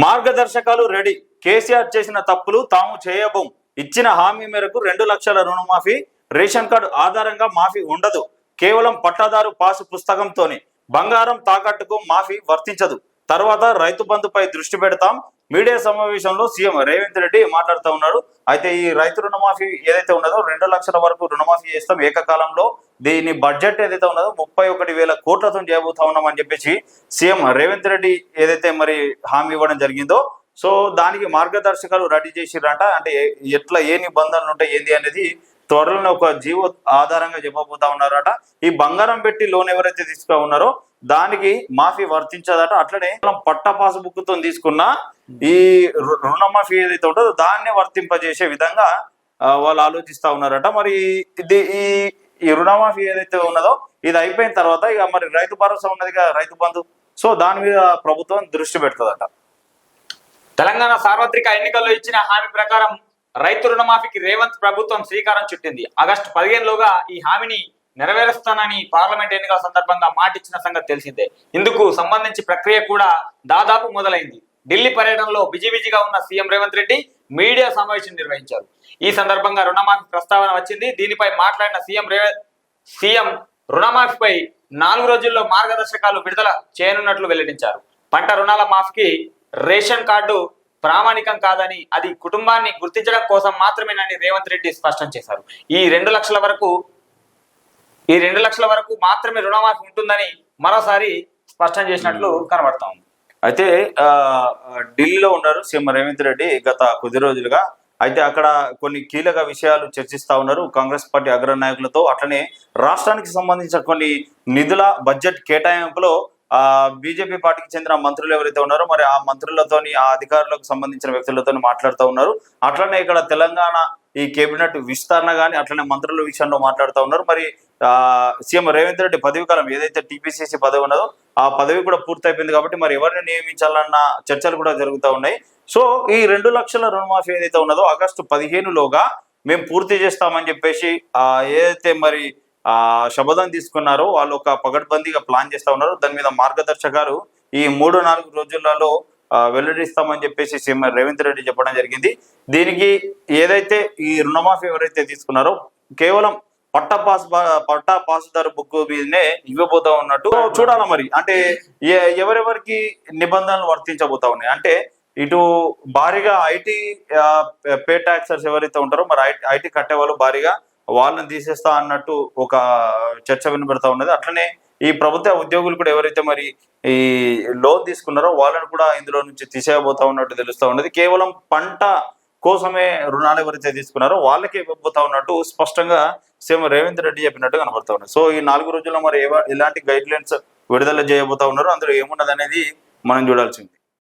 మార్గదర్శకాలు రెడీ. కేసీఆర్ చేసిన తప్పులు తాము చేయబోం. ఇచ్చిన హామీ మేరకు రెండు లక్షల రుణమాఫీ రేషన్ కార్డు ఆధారంగా మాఫీ ఉండదు. కేవలం పట్టాదారు పాసు పుస్తకంతోనే. బంగారం తాకట్టుకు మాఫీ వర్తించదు. తర్వాత రైతు బంధుపై దృష్టి పెడతాం. మీడియా సమావేశంలో సీఎం రేవంత్ రెడ్డి మాట్లాడుతూ ఉన్నారు. అయితే ఈ రైతు రుణమాఫీ ఏదైతే ఉన్నదో రెండు లక్షల వరకు రుణమాఫీ చేస్తాం. ఏకకాలంలో దీని బడ్జెట్ ఏదైతే ఉన్నదో ముప్పై ఒకటి వేల కోట్లతో చేయబోతా ఉన్నామని చెప్పేసి సీఎం రేవంత్ రెడ్డి ఏదైతే మరి హామీ ఇవ్వడం జరిగిందో సో దానికి మార్గదర్శకాలు రెడీ చేసిరంట అంటే ఎట్లా ఏ నిబంధనలు ఉంటాయి ఏంది అనేది త్వరలోనే ఒక జీవో ఆధారంగా చెప్పబోతా ఉన్నారట. ఈ బంగారం పెట్టి లోన్ ఎవరైతే తీసుకుని ఉన్నారో దానికి మాఫీ వర్తించదట. అట్లనే మనం పట్ట పాస్బుక్తో తీసుకున్న ఈ రు- రుణమాఫీ ఏదైతే ఉంటుందో దాన్నే వర్తింపజేసే విధంగా వాళ్ళు ఆలోచిస్తా ఉన్నారట. మరి ఇది ఈ ఈ రుణమాఫీ ఏదైతే ఉన్నదో ఇది అయిపోయిన తర్వాత ఇక మరి రైతు భరోసా ఉన్నది రైతు బంధు. సో దాని మీద ప్రభుత్వం దృష్టి పెడుతుందట. తెలంగాణ సార్వత్రిక ఎన్నికల్లో ఇచ్చిన హామీ ప్రకారం రైతు రుణమాఫీకి రేవంత్ ప్రభుత్వం శ్రీకారం చుట్టింది. ఆగస్టు పదిహేనులోగా ఈ హామీని నెరవేరుస్తానని పార్లమెంట్ ఎన్నికల సందర్భంగా మాటిచ్చిన సంగతి తెలిసిందే. ఇందుకు సంబంధించి ప్రక్రియ కూడా దాదాపు మొదలైంది. ఢిల్లీ పర్యటనలో బిజీ బిజీగా ఉన్న సీఎం రేవంత్ రెడ్డి మీడియా సమావేశం నిర్వహించారు. ఈ సందర్భంగా రుణమాఫీ ప్రస్తావన వచ్చింది. దీనిపై మాట్లాడిన సీఎం రే సీఎం రుణమాఫీపై నాలుగు రోజుల్లో మార్గదర్శకాలు విడుదల చేయనున్నట్లు వెల్లడించారు. పంట రుణాల మాఫీకి రేషన్ కార్డు ప్రామాణికం కాదని అది కుటుంబాన్ని గుర్తించడం కోసం మాత్రమేనని రేవంత్ రెడ్డి స్పష్టం చేశారు. ఈ రెండు లక్షల వరకు ఈ రెండు లక్షల వరకు మాత్రమే రుణమాఫీ ఉంటుందని మరోసారి స్పష్టం చేసినట్లు కనబడతా ఉంది. అయితే ఆ, ఢిల్లీలో ఉన్నారు సీఎం రేవంత్ రెడ్డి గత కొద్ది రోజులుగా. అయితే అక్కడ కొన్ని కీలక విషయాలు చర్చిస్తా ఉన్నారు. కాంగ్రెస్ పార్టీ అగ్రనాయకులతో అట్లనే రాష్ట్రానికి సంబంధించిన కొన్ని నిధుల బడ్జెట్ కేటాయింపులో ఆ బీజేపీ పార్టీకి చెందిన మంత్రులు ఎవరైతే ఉన్నారో మరి ఆ మంత్రులతోని ఆ అధికారులకు సంబంధించిన వ్యక్తులతో మాట్లాడుతూ ఉన్నారు. అట్లనే ఇక్కడ తెలంగాణ ఈ కేబినెట్ విస్తరణ కానీ అట్లనే మంత్రుల విషయంలో మాట్లాడుతూ ఉన్నారు. మరి ఆ సీఎం రేవంత్ రెడ్డి పదవి కాలం ఏదైతే టీపీసీసీ పదవి ఉన్నదో ఆ పదవి కూడా పూర్తయిపోయింది కాబట్టి మరి ఎవరిని నియమించాలన్న చర్చలు కూడా జరుగుతూ ఉన్నాయి. సో ఈ రెండు లక్షల రుణమాఫీ ఏదైతే ఉన్నదో ఆగస్టు పదిహేనులోగా మేము పూర్తి చేస్తామని చెప్పేసి ఆ ఏదైతే మరి ఆ శబదం తీసుకున్నారో వాళ్ళు ఒక పగడ్బందీగా ప్లాన్ చేస్తా ఉన్నారు. దాని మీద మార్గదర్శకాలు ఈ మూడు నాలుగు రోజులలో వెల్లడిస్తామని చెప్పేసి సీఎం రేవంత్ రెడ్డి చెప్పడం జరిగింది. దీనికి ఏదైతే ఈ రుణమాఫీ ఎవరైతే తీసుకున్నారో కేవలం పట్ట పాస్ పట్ట పాసుదారు బుక్ మీదనే ఇవ్వబోతా ఉన్నట్టు చూడాలి మరి? అంటే ఎవరెవరికి నిబంధనలు వర్తించబోతా ఉన్నాయి? అంటే ఇటు భారీగా ఐటీ పే ట్యాక్సర్స్ ఎవరైతే ఉంటారో మరి ఐటీ ఐటీ కట్టే వాళ్ళు భారీగా వాళ్ళని తీసేస్తా అన్నట్టు ఒక చర్చ వినబడతా ఉన్నది. అట్లనే ఈ ప్రభుత్వ ఉద్యోగులు కూడా ఎవరైతే మరి ఈ లోన్ తీసుకున్నారో వాళ్ళని కూడా ఇందులో నుంచి తీసేయబోతా ఉన్నట్టు తెలుస్తూ ఉన్నది. కేవలం పంట కోసమే రుణాలు ఎవరైతే తీసుకున్నారో వాళ్ళకే ఇవ్వబోతా ఉన్నట్టు స్పష్టంగా సీఎం రేవంత్ రెడ్డి చెప్పినట్టు కనబడతా ఉన్నది. సో ఈ నాలుగు రోజుల్లో మరి ఎలాంటి గైడ్ లైన్స్ విడుదల చేయబోతా ఉన్నారో అందులో ఏమున్నది అనేది మనం చూడాల్సింది.